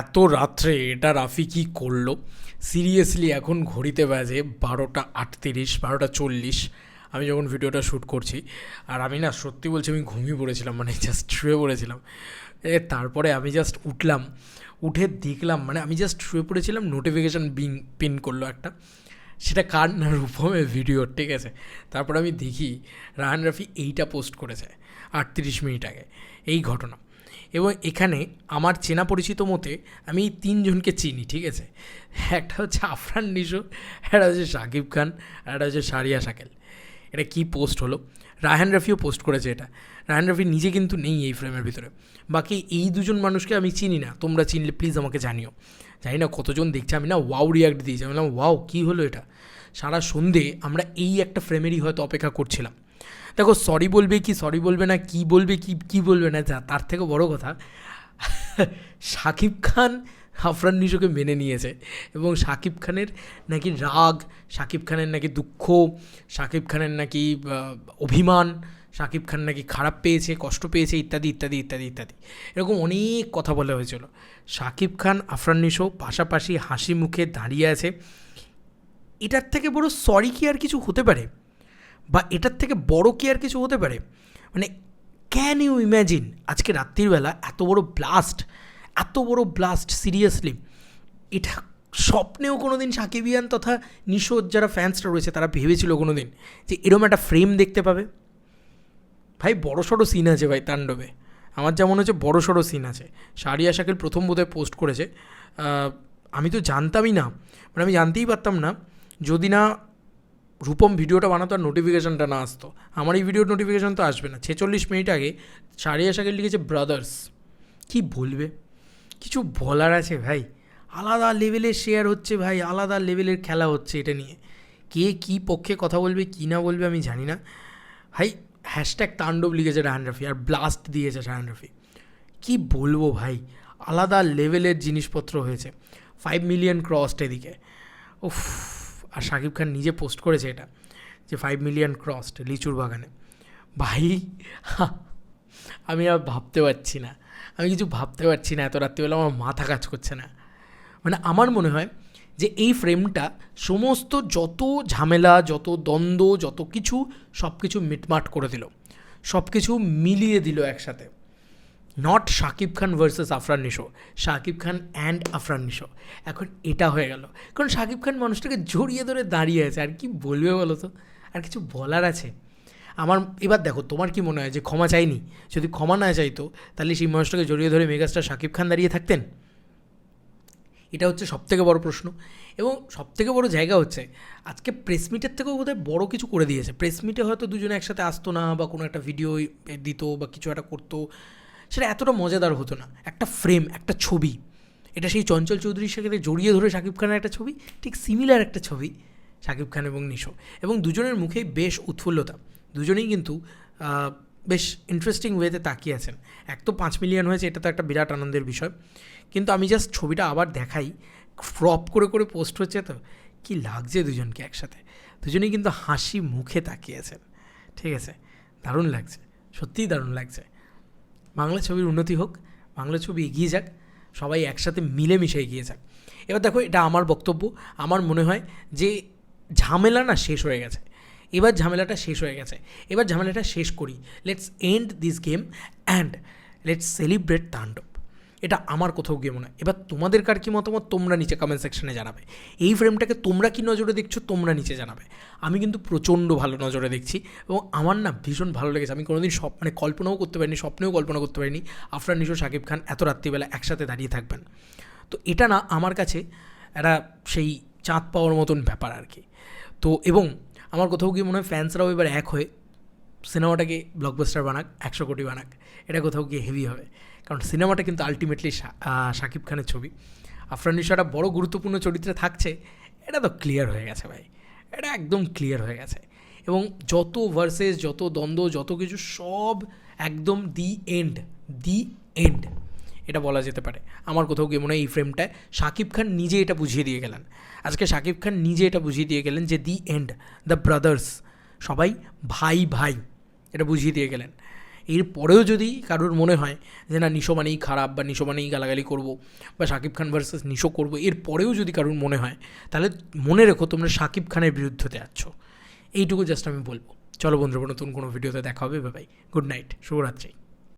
এত রাত্রে এটা রাফি কি করল? সিরিয়াসলি এখন ঘড়িতে বাজে বারোটা আটতিরিশ, বারোটা চল্লিশ। আমি যখন ভিডিওটা শ্যুট করছি, আর আমি না সত্যি বলছি আমি ঘুমিয়ে পড়েছিলাম মানে জাস্ট শুয়ে পড়েছিলাম। এ তারপরে আমি জাস্ট উঠলাম, উঠে দেখলাম মানে আমি জাস্ট শুয়ে পড়েছিলাম নোটিফিকেশান বিং পিন করল একটা। সেটা কার না রূপমের ভিডিও ঠিক আছে? তারপর আমি দেখি রাহান রাফি এইটা পোস্ট করেছে, আটত্রিশ মিনিট আগে। এই ঘটনা। এবং এখানে আমার চেনা পরিচিত মতে আমি তিনজনকে চিনি, ঠিক আছে? একটা হচ্ছে আফরান নিশো, একটা হচ্ছে শাকিব খান একটা হচ্ছে সারিয়া শাকেল। এটা কি পোস্ট হলো? রায়হান রাফিও পোস্ট করেছে এটা। রায়হান রাফি নিজে কিন্তু নেই এই ফ্রেমের ভিতরে। বাকি এই দুজন মানুষকে আমি চিনি না, তোমরা চিনলে প্লিজ আমাকে জানিও। জানি না কতজন দেখছে, আমি না ওয়াও রিয়াক্ট দিয়েছি। আমি বললাম ওয়াও কী হলো এটা? সারা সন্ধে আমরা এই একটা ফ্রেমেরই হয়তো অপেক্ষা করছিলাম। দেখো সরি বলবে কি সরি বলবে না, কি বলবে, কি কি বলবে না, যা, তার থেকে বড় কথা শাকিব খান আফরান নিশোকে মেনে নিয়েছে এবং শাকিব খানের নাকি রাগ শাকিব খানের নাকি দুঃখ শাকিব খানের নাকি অভিমান শাকিব খান নাকি খারাপ পেয়েছে, কষ্ট পেয়েছে, ইত্যাদি ইত্যাদি ইত্যাদি ইত্যাদি। এরকম অনেক কথা বলা হয়েছিল। শাকিব খান, আফরান নিশো পাশাপাশি হাসি মুখে দাঁড়িয়ে আছে। এটার থেকে বড় সরি কি আর কিছু হতে পারে? বা এটার থেকে বড় কি আর কিছু হতে পারে? মানে ক্যান ইউ ইম্যাজিন আজকে রাত্রিবেলা এত বড় ব্লাস্ট এত বড় ব্লাস্ট সিরিয়াসলি এটা স্বপ্নেও কোনো দিন সাকিবিয়ান তথা নিশোর যারা ফ্যান্সরা রয়েছে, তারা ভেবেছিল কোনো দিন যে এরম একটা ফ্রেম দেখতে পাবে। ভাই, বড় সড়ো সিন আছে ভাই তাণ্ডবে। আমার যেমন হচ্ছে বড় সড়ো সিন আছে। সারিয়া শাকিল প্রথম বোধহয় পোস্ট করেছে। আমি তো জানতামই না। মানে আমি জানতেই পারতাম না। যদি না রূপম ভিডিওটা বানাতো আর নোটিফিকেশানটা না আসতো। আমার এই ভিডিওর নোটিফিকেশান তো আসবে না। ছেচল্লিশ মিনিট আগে সারিয়া শাকিল লিখেছে ব্রাদার্স কি বলবে? কিছু বলার আছে ভাই? আলাদা লেভেলের শেয়ার হচ্ছে ভাই, আলাদা লেভেলের খেলা হচ্ছে এটা নিয়ে। কে কী পক্ষে কথা বলবে, কী না বলবে আমি জানি না। ভাই হ্যাশট্যাগ তাণ্ডব লিখেছে রাহান রফি আর ব্লাস্ট দিয়েছে রাহান রফি। কী বলব ভাই? আলাদা লেভেলের জিনিসপত্র হয়েছে। ফাইভ মিলিয়ন ক্রসড এদিকে। উফ। আর শাকিব খান নিজে পোস্ট করেছে এটা, যে ফাইভ মিলিয়ন ক্রসড লিচুর বাগানে। ভাই আমি আর ভাবতে পারছি না। আমি কিছু ভাবতে পারছি না, এত রাত্রিবেলা আমার মাথা কাজ করছে না। মানে আমার মনে হয় যে এই ফ্রেমটা সমস্ত যত ঝামেলা, যত দ্বন্দ্ব, যত কিছু সব কিছু মিটমাট করে দিল। সব কিছু মিলিয়ে দিল একসাথে। Not Shakib Khan versus Afran Nisho Shakib Khan and Afran Nisho এখন এটা হয়ে গেল। কারণ শাকিব খান মানুষটাকে জড়িয়ে ধরে দাঁড়িয়ে আছে। আর কি বলবে বলো তো? আর কিছু বলার আছে? আমার, এবার দেখো, তোমার কি মনে হয় যে ক্ষমা চাইনি? যদি ক্ষমা না চাইতো, তাহলে সেই মানুষটাকে জড়িয়ে ধরে মেগাস্টার শাকিব খান দাঁড়িয়ে থাকতেন? এটা হচ্ছে সবথেকে বড় প্রশ্ন। এবং সবথেকে বড় জায়গা হচ্ছে, আজকে প্রেস মিটের থেকেও বোধহয় বড় কিছু করে দিয়েছে। প্রেস মিটে হয়তো দুজনে একসাথে আসতো না বা কোনো একটা ভিডিও দিত বা কিছু একটা করতো। সেটা এতটা মজাদার হতো না। একটা ফ্রেম একটা ছবি। এটা সেই চঞ্চল চৌধুরীর সাথে জড়িয়ে ধরে শাকিব খানের একটা ছবি, ঠিক সিমিলার একটা ছবি শাকিব খান এবং নিশো। এবং দুজনের মুখেই বেশ উৎফুল্লতা। দুজনেই কিন্তু বেশ ইন্টারেস্টিং ওয়েতে তাকিয়ে আছেন। এক তো পাঁচ মিলিয়ন হয়েছে, এটা তো একটা বিরাট আনন্দের বিষয়। কিন্তু আমি জাস্ট ছবিটা আবার দেখাই ক্রপ করে করে পোস্ট হচ্ছে তো, কি লাগছে দুজনকে একসাথে। দুজনেই কিন্তু হাসি মুখে তাকিয়ে আছেন। ঠিক আছে? দারুণ লাগছে। সত্যিই দারুণ লাগছে। বাংলা ছবির উন্নতি হোক, বাংলা ছবি এগিয়ে যাক, সবাই একসাথে মিলেমিশে এগিয়ে যাক। এবার দেখো, এটা আমার বক্তব্য, আমার মনে হয় যে ঝামেলা না শেষ হয়ে গেছে। এবার ঝামেলাটা শেষ হয়ে গেছে। এবার ঝামেলাটা শেষ করি। Let's end this game and let's celebrate Taandob এটা আমার কোথাও গিয়ে মনে হয় এবার তোমাদের কার কী মতামত? তোমরা নিচে কমেন্ট সেকশনে জানাবে। এই ফ্রেমটাকে তোমরা কি নজরে দেখছ? তোমরা নিচে জানাবে। আমি কিন্তু প্রচণ্ড ভালো নজরে দেখছি এবং আমার না ভীষণ ভালো লেগেছে। আমি কোনোদিন সব মানে কল্পনাও করতে পারিনি, স্বপ্নেও কল্পনা করতে পারিনি আফরান, নিশো শাকিব খান এত রাত্রিবেলা একসাথে দাঁড়িয়ে থাকবেন। তো এটা না আমার কাছে একটা সেই চাঁদ পাওয়ার মতন ব্যাপার আর কি। তো এবং আমার কোথাও গিয়ে মনে হয় ফ্যান্সরাও এবার এক হয়ে সিনেমাটাকে ব্লকবাস্টার বানাক, একশো কোটি বানাক। এটা কোথাও গিয়ে হেভি হবে। কারণ সিনেমাটা কিন্তু আলটিমেটলি শাকিব খানের ছবি। আফরান একটা বড় গুরুত্বপূর্ণ চরিত্রে থাকছে, এটা তো ক্লিয়ার হয়ে গেছে ভাই। এটা একদম ক্লিয়ার হয়ে গেছে। এবং যত ভার্সেস যত দ্বন্দ্ব, যত কিছু সব একদম দি এন্ড দি এন্ড এটা বলা যেতে পারে। আমার কোথাও গিয়ে মনে হয় এই ফ্রেমটায় শাকিব খান নিজে এটা বুঝিয়ে দিয়ে গেলেন। আজকে শাকিব খান নিজে এটা বুঝিয়ে দিয়ে গেলেন যে দি এন্ড দ্য ব্রাদার্স সবাই ভাই ভাই এটা বুঝিয়ে দিয়ে গেলেন। এর পরেও যদি কারোর মনে হয় যে না, নিশো মানেই খারাপ বা নিশো মানেই গালাগালি করব বা শাকিব খান ভার্সেস নিশো করব, এরপরেও যদি কারোর মনে হয়, তাহলে মনে রেখো তোমরা শাকিব খানের বিরুদ্ধতে আছো। এইটুকু জাস্ট আমি বলব। চলো বন্ধুরা, নতুন কোনো ভিডিওতে দেখা হবে। বাবাই গুড নাইট শুভরাত্রি।